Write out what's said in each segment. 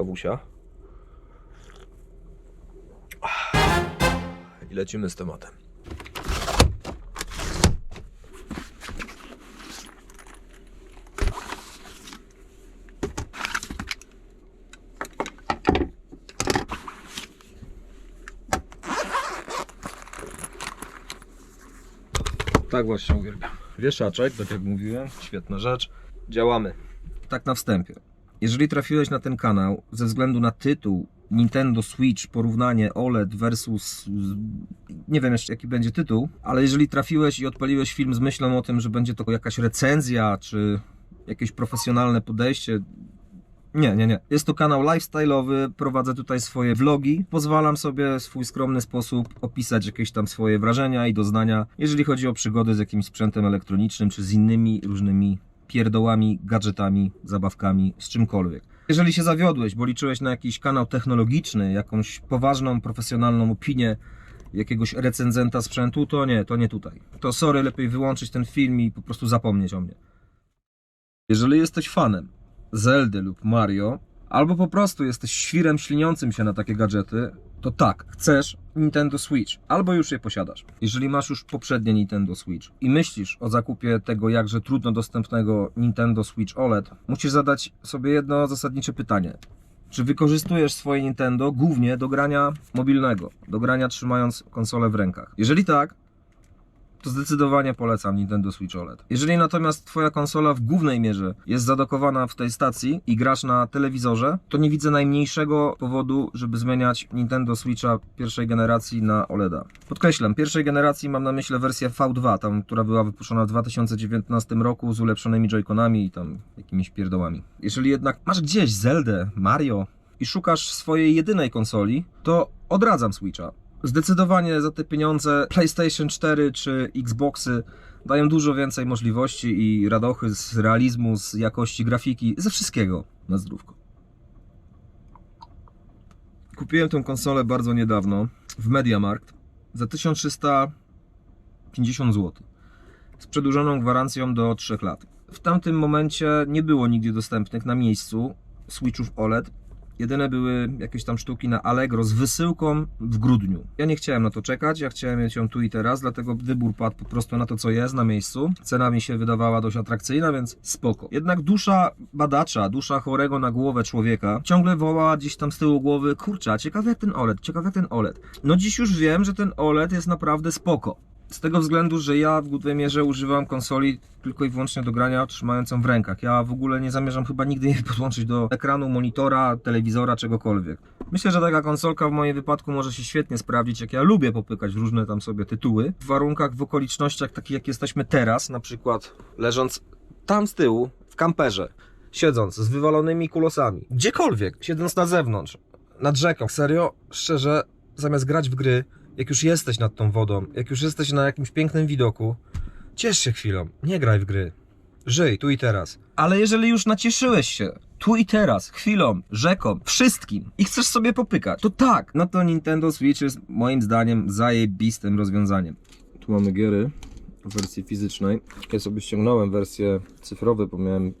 kawusia. I lecimy z tematem. Tak właśnie uwielbiam. Wieszaczek, tak jak mówiłem, świetna rzecz. Działamy. Tak na wstępie. Jeżeli trafiłeś na ten kanał ze względu na tytuł Nintendo Switch, porównanie OLED versus. Nie wiem jeszcze jaki będzie tytuł, ale jeżeli trafiłeś i odpaliłeś film z myślą o tym, że będzie to jakaś recenzja, czy jakieś profesjonalne podejście, nie, nie, nie. Jest to kanał lifestyle'owy, prowadzę tutaj swoje vlogi. Pozwalam sobie w swój skromny sposób opisać jakieś tam swoje wrażenia i doznania, jeżeli chodzi o przygody z jakimś sprzętem elektronicznym, czy z innymi różnymi pierdołami, gadżetami, zabawkami, z czymkolwiek. Jeżeli się zawiodłeś, bo liczyłeś na jakiś kanał technologiczny, jakąś poważną, profesjonalną opinię jakiegoś recenzenta sprzętu, to nie, to nie tutaj. To sorry, lepiej wyłączyć ten film i po prostu zapomnieć o mnie. Jeżeli jesteś fanem Zeldy lub Mario, albo po prostu jesteś świrem śliniącym się na takie gadżety, to tak, chcesz Nintendo Switch, albo już je posiadasz. Jeżeli masz już poprzednie Nintendo Switch i myślisz o zakupie tego jakże trudno dostępnego Nintendo Switch OLED, musisz zadać sobie jedno zasadnicze pytanie. Czy wykorzystujesz swoje Nintendo głównie do grania mobilnego, do grania trzymając konsolę w rękach? Jeżeli tak, to zdecydowanie polecam Nintendo Switch OLED. Jeżeli natomiast Twoja konsola w głównej mierze jest zadokowana w tej stacji i grasz na telewizorze, to nie widzę najmniejszego powodu, żeby zmieniać Nintendo Switcha pierwszej generacji na OLEDa. Podkreślam, pierwszej generacji mam na myśli wersję V2, tam, która była wypuszczona w 2019 roku z ulepszonymi joyconami i tam jakimiś pierdołami. Jeżeli jednak masz gdzieś Zeldę, Mario i szukasz swojej jedynej konsoli, to odradzam Switcha. Zdecydowanie za te pieniądze PlayStation 4 czy Xboxy dają dużo więcej możliwości i radochy z realizmu, z jakości grafiki, ze wszystkiego na zdrówko. Kupiłem tę konsolę bardzo niedawno w Mediamarkt za 1350 zł z przedłużoną gwarancją do 3 lat. W tamtym momencie nie było nigdzie dostępnych na miejscu Switchów OLED. Jedyne były jakieś tam sztuki na Allegro z wysyłką w grudniu. Ja nie chciałem na to czekać, ja chciałem mieć ją tu i teraz, dlatego wybór padł po prostu na to, co jest na miejscu. Cena mi się wydawała dość atrakcyjna, więc spoko. Jednak dusza badacza, dusza chorego na głowę człowieka ciągle wołała gdzieś tam z tyłu głowy, kurczę, a ciekawe jak ten OLED, ciekawe jak ten OLED. No dziś już wiem, że ten OLED jest naprawdę spoko. Z tego względu, że ja w głównej mierze używam konsoli tylko i wyłącznie do grania, trzymając ją w rękach. Ja w ogóle nie zamierzam chyba nigdy jej podłączyć do ekranu, monitora, telewizora, czegokolwiek. Myślę, że taka konsolka w moim wypadku może się świetnie sprawdzić, jak ja lubię popykać w różne tam sobie tytuły. W warunkach, w okolicznościach takich, jak jesteśmy teraz, na przykład leżąc tam z tyłu, w kamperze, siedząc z wywalonymi kulosami, gdziekolwiek, siedząc na zewnątrz, nad rzeką. Serio, szczerze, zamiast grać w gry, jak już jesteś nad tą wodą, jak już jesteś na jakimś pięknym widoku, ciesz się chwilą, nie graj w gry. Żyj tu i teraz. Ale jeżeli już nacieszyłeś się tu i teraz, chwilą, rzeką, wszystkim i chcesz sobie popykać, to tak, no to Nintendo Switch jest moim zdaniem zajebistym rozwiązaniem. Tu mamy giery w wersji fizycznej. Ja sobie ściągnąłem wersję cyfrowe, bo miałem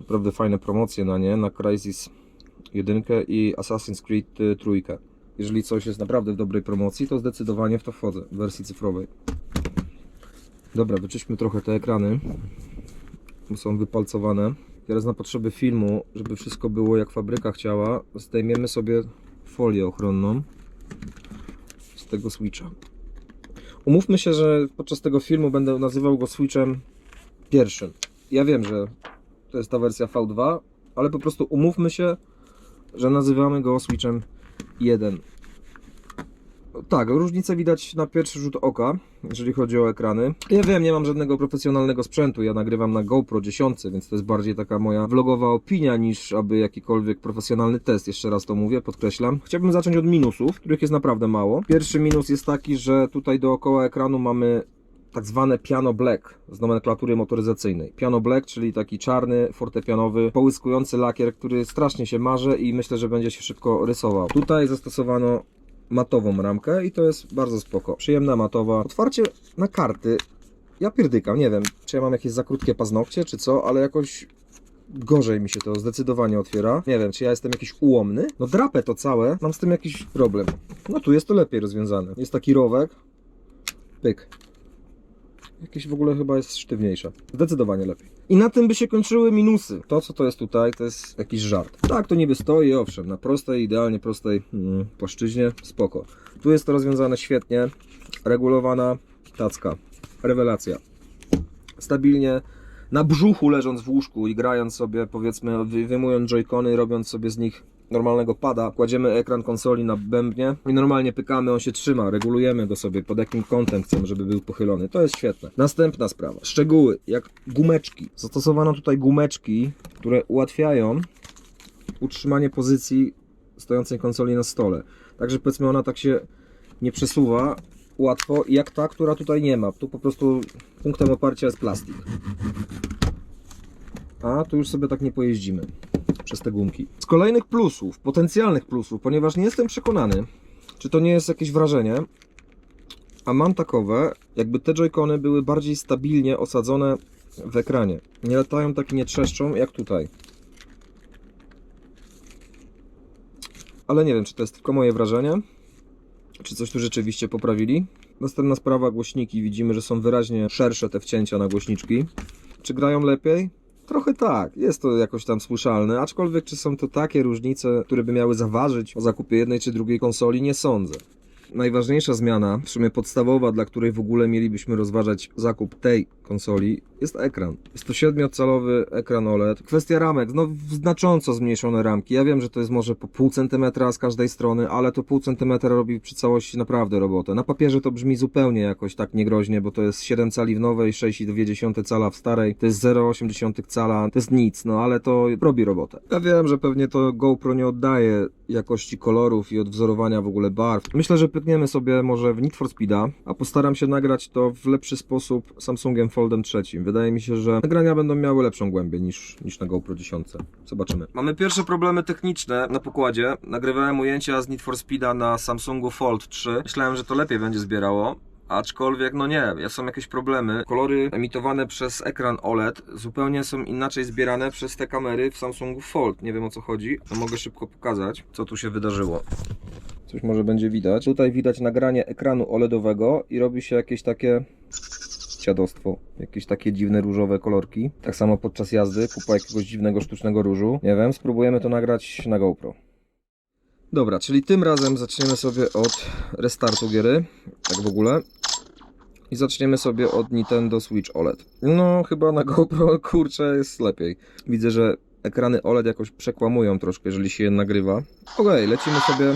naprawdę fajne promocje na nie, na Crysis 1 i Assassin's Creed y, trójkę. Jeżeli coś jest naprawdę w dobrej promocji, to zdecydowanie w to wchodzę, w wersji cyfrowej. Dobra, wyczyśmy trochę te ekrany, bo są wypalcowane. Teraz na potrzeby filmu, żeby wszystko było jak fabryka chciała, zdejmiemy sobie folię ochronną z tego Switcha. Umówmy się, że podczas tego filmu będę nazywał go Switchem pierwszym. Ja wiem, że to jest ta wersja V2, ale po prostu umówmy się, że nazywamy go Switchem 1. Tak, różnicę widać na pierwszy rzut oka, jeżeli chodzi o ekrany. Ja wiem, nie mam żadnego profesjonalnego sprzętu, ja nagrywam na GoPro 10, więc to jest bardziej taka moja vlogowa opinia niż aby jakikolwiek profesjonalny test, jeszcze raz to mówię, podkreślam. Chciałbym zacząć od minusów, których jest naprawdę mało. Pierwszy minus jest taki, że tutaj dookoła ekranu mamy tak zwane piano black z nomenklatury motoryzacyjnej. Piano black, czyli taki czarny, fortepianowy, połyskujący lakier, który strasznie się marzy i myślę, że będzie się szybko rysował. Tutaj zastosowano matową ramkę i to jest bardzo spoko. Przyjemna matowa. Otwarcie na karty. Ja pierdykam, nie wiem, czy ja mam jakieś za krótkie paznokcie, czy co, ale jakoś gorzej mi się to zdecydowanie otwiera. Nie wiem, czy ja jestem jakiś ułomny. No drapę to całe, mam z tym jakiś problem. No tu jest to lepiej rozwiązane. Jest taki rowek. Pyk. Jakieś w ogóle chyba jest sztywniejsze. Zdecydowanie lepiej. I na tym by się kończyły minusy. To, co to jest tutaj, to jest jakiś żart. Tak, to niby stoi, owszem, na prostej, idealnie prostej mm, płaszczyźnie, spoko. Tu jest to rozwiązane świetnie. Regulowana tacka. Rewelacja. Stabilnie na brzuchu leżąc w łóżku i grając sobie, powiedzmy, wy- wyjmując joycony, robiąc sobie z nich normalnego pada, kładziemy ekran konsoli na bębnie i normalnie pykamy, on się trzyma, regulujemy go sobie, pod jakim kątem chcemy, żeby był pochylony. To jest świetne. Następna sprawa. Szczegóły, jak gumeczki. Zastosowano tutaj gumeczki, które ułatwiają utrzymanie pozycji stojącej konsoli na stole. Także powiedzmy ona tak się nie przesuwa łatwo, jak ta, która tutaj nie ma. Tu po prostu punktem oparcia jest plastik. A tu już sobie tak nie pojeździmy przez te gumki. Z kolejnych plusów, potencjalnych plusów, ponieważ nie jestem przekonany, czy to nie jest jakieś wrażenie, a mam takowe, jakby te joycony były bardziej stabilnie osadzone w ekranie. Nie latają tak i nie trzeszczą jak tutaj. Ale nie wiem, czy to jest tylko moje wrażenie, czy coś tu rzeczywiście poprawili. Następna sprawa, głośniki. Widzimy, że są wyraźnie szersze te wcięcia na głośniczki. Czy grają lepiej? Trochę tak, jest to jakoś tam słyszalne, aczkolwiek czy są to takie różnice, które by miały zaważyć o zakupie jednej czy drugiej konsoli, nie sądzę. Najważniejsza zmiana, w sumie podstawowa, dla której w ogóle mielibyśmy rozważać zakup tej konsoli, jest ekran. Jest to 7-calowy ekran OLED. Kwestia ramek, no znacząco zmniejszone ramki. Ja wiem, że to jest może po pół centymetra z każdej strony, ale to pół centymetra robi przy całości naprawdę robotę. Na papierze to brzmi zupełnie jakoś tak niegroźnie, bo to jest 7 cali w nowej, 6,2 cala w starej, to jest 0,8 cala, to jest nic, no ale to robi robotę. Ja wiem, że pewnie to GoPro nie oddaje jakości kolorów i odwzorowania w ogóle barw. Myślę, że pykniemy sobie może w Need for Speeda, a postaram się nagrać to w lepszy sposób Samsungiem Foldem 3. Wydaje mi się, że nagrania będą miały lepszą głębię niż, niż na GoPro 10. Zobaczymy. Mamy pierwsze problemy techniczne na pokładzie. Nagrywałem ujęcia z Need for Speeda na Samsungu Fold 3. Myślałem, że to lepiej będzie zbierało. Aczkolwiek, no nie, są jakieś problemy. Kolory emitowane przez ekran OLED zupełnie są inaczej zbierane przez te kamery w Samsungu Fold. Nie wiem o co chodzi. No mogę szybko pokazać, co tu się wydarzyło. Coś może będzie widać. Tutaj widać nagranie ekranu OLEDowego i robi się jakieś takie dziadostwo. Jakieś takie dziwne różowe kolorki. Tak samo podczas jazdy, kupa jakiegoś dziwnego sztucznego różu. Nie wiem, spróbujemy to nagrać na GoPro. Dobra, czyli tym razem zaczniemy sobie od restartu giery, tak w ogóle. I zaczniemy sobie od Nintendo Switch OLED. No, chyba na GoPro, kurczę, jest lepiej. Widzę, że ekrany OLED jakoś przekłamują troszkę, jeżeli się je nagrywa. Okej, lecimy sobie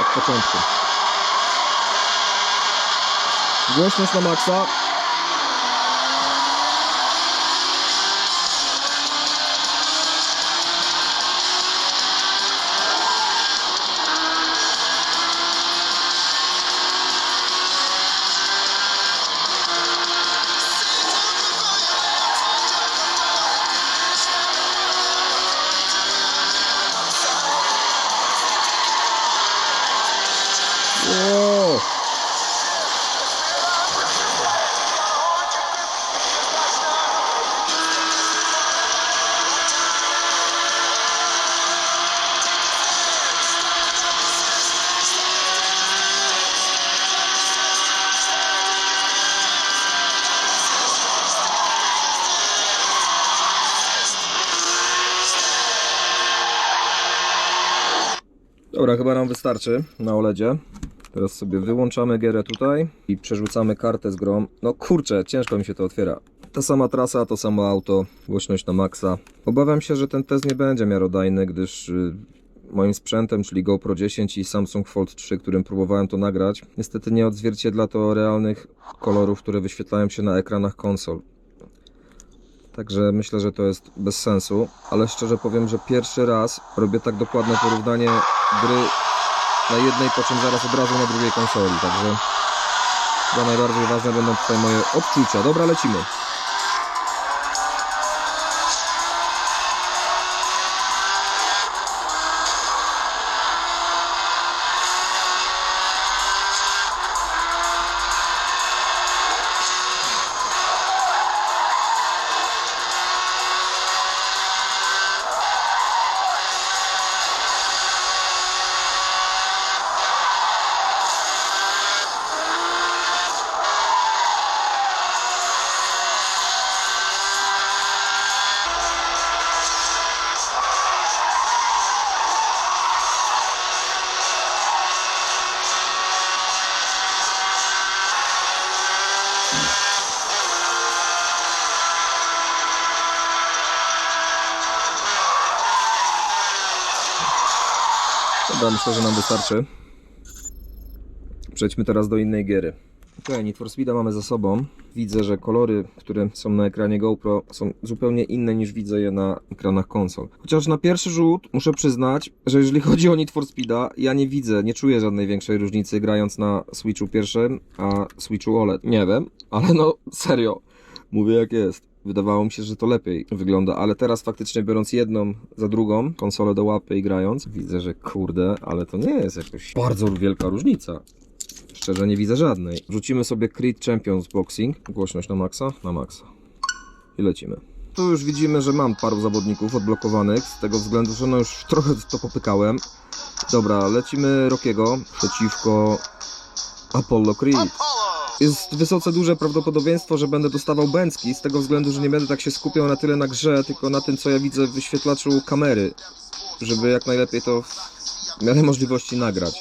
od początku. Głośność na maksa. Dobra, chyba nam wystarczy na OLEDzie. Teraz sobie wyłączamy gierę tutaj i przerzucamy kartę z grą. No kurczę, ciężko mi się to otwiera. Ta sama trasa, to samo auto, głośność na maksa. Obawiam się, że ten test nie będzie miarodajny, gdyż y, moim sprzętem, czyli GoPro 10 i Samsung Fold 3, którym próbowałem to nagrać, niestety nie odzwierciedla to realnych kolorów, które wyświetlają się na ekranach konsol. Także myślę, że to jest bez sensu, ale szczerze powiem, że pierwszy raz robię tak dokładne porównanie gry na jednej, po czym zaraz od razu na drugiej konsoli, także chyba najbardziej ważne będą tutaj moje odczucia. Dobra, lecimy. Myślę, że nam wystarczy. Przejdźmy teraz do innej giery. Ok, Need for Speeda mamy za sobą. Widzę, że kolory, które są na ekranie GoPro są zupełnie inne niż widzę je na ekranach konsol. Chociaż na pierwszy rzut muszę przyznać, że jeżeli chodzi o Need for Speeda, ja nie widzę, nie czuję żadnej większej różnicy grając na Switchu pierwszym, a Switchu OLED. Nie wiem, ale no serio, mówię jak jest. Wydawało mi się, że to lepiej wygląda, ale teraz faktycznie biorąc jedną za drugą konsolę do łapy i grając, widzę, że kurde, ale to nie jest jakoś bardzo wielka różnica. Szczerze nie widzę żadnej. Wrzucimy sobie Creed Champions Boxing. Głośność na maksa? Na maksa. I lecimy. Tu już widzimy, że mam paru zawodników odblokowanych, z tego względu, że no już trochę to popykałem. Dobra, lecimy Rockiego przeciwko Apollo Creed. Jest wysoce duże prawdopodobieństwo, że będę dostawał bęcki, z tego względu, że nie będę tak się skupiał na tyle na grze, tylko na tym, co ja widzę w wyświetlaczu kamery, żeby jak najlepiej to w miarę możliwości nagrać.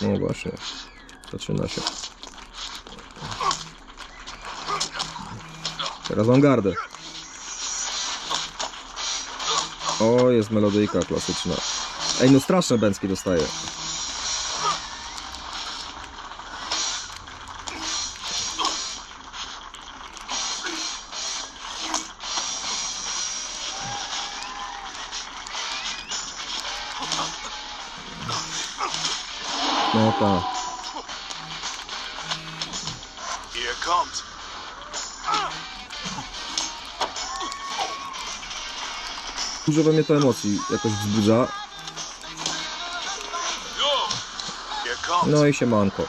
No właśnie, zaczyna się. Teraz mam gardę. O, jest melodyjka klasyczna. Ej, no straszne bęcki dostaję. No tak. Here comes. Dużo we mnie to emocji jakoś wzbudza. No i się manko.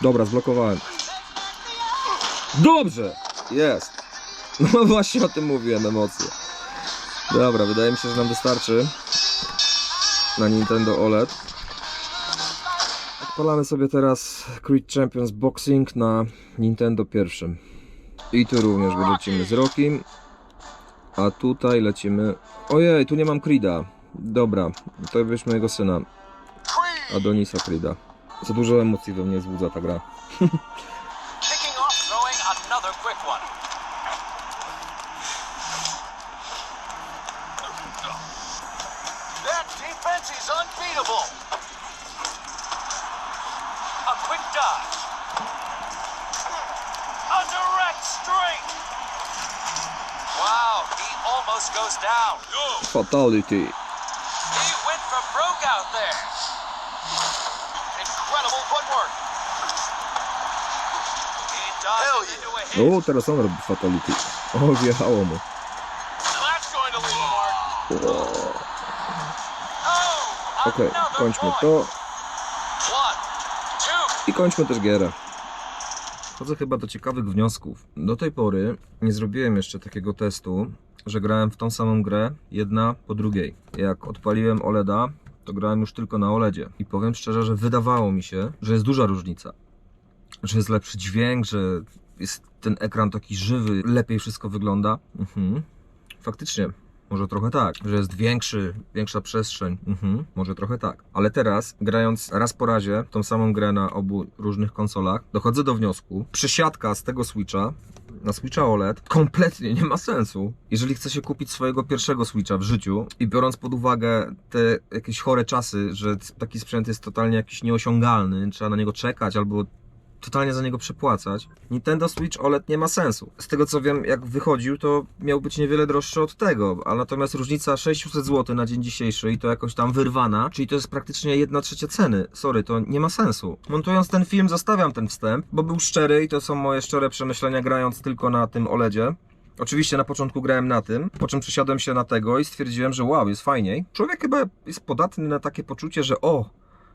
Dobra, zblokowałem. Dobrze! Jest! No właśnie o tym mówiłem, emocje. Dobra, wydaje mi się, że nam wystarczy na Nintendo OLED. Odpalamy sobie teraz Creed Champions Boxing na Nintendo pierwszym. I tu również wylecimy z Rockim. A tutaj lecimy... Ojej, tu nie mam Creeda. Dobra, to weźmy jego syna. Adonisa Creeda. Za dużo emocji we mnie wzbudza ta gra. goes down. Fatality. He went for broke out there. Incredible footwork. He Hell dodged yeah. into a hit. O, teraz on robi fatality. O, wjechało mu. Oh, Okej, another kończmy to One, two. i kończmy też gierę. Chodzę chyba do ciekawych wniosków. Do tej pory nie zrobiłem jeszcze takiego testu, że grałem w tą samą grę, jedna po drugiej. Jak odpaliłem OLEDa, to grałem już tylko na OLEDzie. I powiem szczerze, że wydawało mi się, że jest duża różnica. Że jest lepszy dźwięk, że jest ten ekran taki żywy, lepiej wszystko wygląda. Mhm. Faktycznie, może trochę tak, że jest większy, większa przestrzeń. Mhm, może trochę tak. Ale teraz, grając raz po razie tą samą grę na obu różnych konsolach, dochodzę do wniosku, przesiadka z tego Switcha na Switcha OLED kompletnie nie ma sensu. Jeżeli chce się kupić swojego pierwszego Switcha w życiu i biorąc pod uwagę te jakieś chore czasy, że taki sprzęt jest totalnie jakiś nieosiągalny, trzeba na niego czekać albo totalnie za niego przepłacać. Nintendo Switch OLED nie ma sensu. Z tego co wiem, jak wychodził, to miał być niewiele droższy od tego, a natomiast różnica 600 zł na dzień dzisiejszy i to jakoś tam wyrwana, czyli to jest praktycznie 1 trzecia ceny. Sorry, to nie ma sensu. Montując ten film, zostawiam ten wstęp, bo był szczery i to są moje szczere przemyślenia grając tylko na tym OLEDzie. Oczywiście na początku grałem na tym, po czym przesiadłem się na tego i stwierdziłem, że wow, jest fajniej. Człowiek chyba jest podatny na takie poczucie, że o,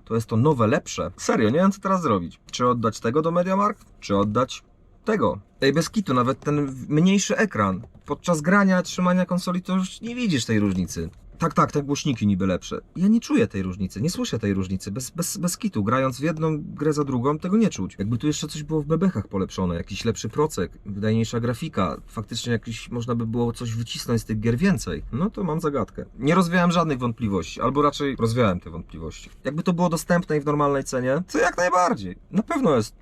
to jest to nowe, lepsze. Serio, nie wiem co teraz zrobić. Czy oddać tego do MediaMarkt, czy oddać tego. Ej, bez kitu, nawet ten mniejszy ekran. Podczas grania, trzymania konsoli to już nie widzisz tej różnicy. Tak, tak, te głośniki niby lepsze. Ja nie czuję tej różnicy, nie słyszę tej różnicy. Bez, bez, bez kitu, grając w jedną grę za drugą, tego nie czuć. Jakby tu jeszcze coś było w bebechach polepszone, jakiś lepszy procek, wydajniejsza grafika, faktycznie jakiś, można by było coś wycisnąć z tych gier więcej. No to mam zagadkę. Nie rozwiałem żadnych wątpliwości, albo raczej rozwiałem te wątpliwości. Jakby to było dostępne i w normalnej cenie, to jak najbardziej. Na pewno jest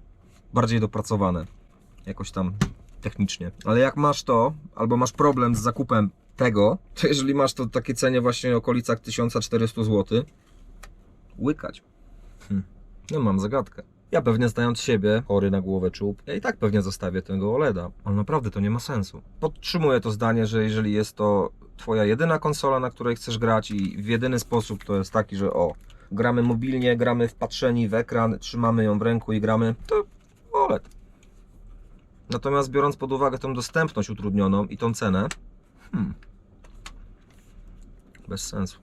bardziej dopracowane jakoś tam technicznie. Ale jak masz to, albo masz problem z zakupem tego, to jeżeli masz to takie cenie właśnie w okolicach 1400 zł, łykać. Hm. No mam zagadkę. Ja pewnie znając siebie, chory na głowę czub, ja i tak pewnie zostawię tego OLEDa, ale naprawdę to nie ma sensu. Podtrzymuję to zdanie, że jeżeli jest to twoja jedyna konsola, na której chcesz grać i w jedyny sposób to jest taki, że o, gramy mobilnie, gramy wpatrzeni w ekran, trzymamy ją w ręku i gramy, to OLED. Natomiast biorąc pod uwagę tą dostępność utrudnioną i tą cenę, hmm, bez sensu.